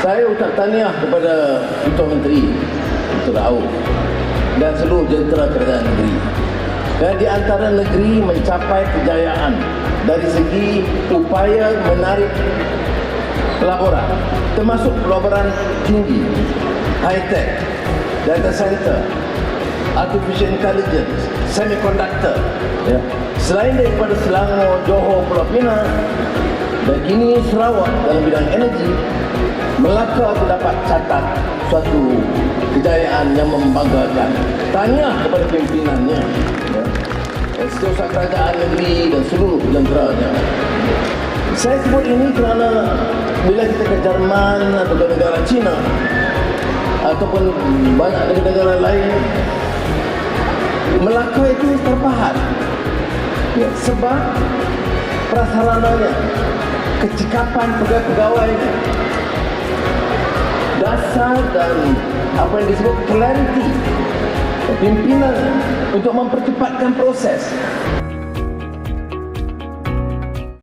Saya ucap tahniah kepada Ketua Menteri Dr. Rauf dan seluruh jentera kerajaan negeri. Dan di antara negeri mencapai kejayaan dari segi upaya menarik pelaburan termasuk pelaburan tinggi, high tech, data center, artificial intelligence, semiconductor. Ya. Selain daripada Selangor, Johor, Pulau Pinang dan kini Sarawak dalam bidang energi, Melaka dapat catat suatu kejayaan yang membanggakan. Tanya kepada pimpinannya, ya. setiausaha kerajaan negeri dan seluruh jenderanya. Saya sebut ini kerana bila kita ke Jerman atau ke negara China ataupun banyak negara-negara lain Melaka itu terpahat ya, sebab prasarananya kecikapan pegawai-pegawainya dasar dan apa yang disebut clarity pimpinan untuk mempercepatkan proses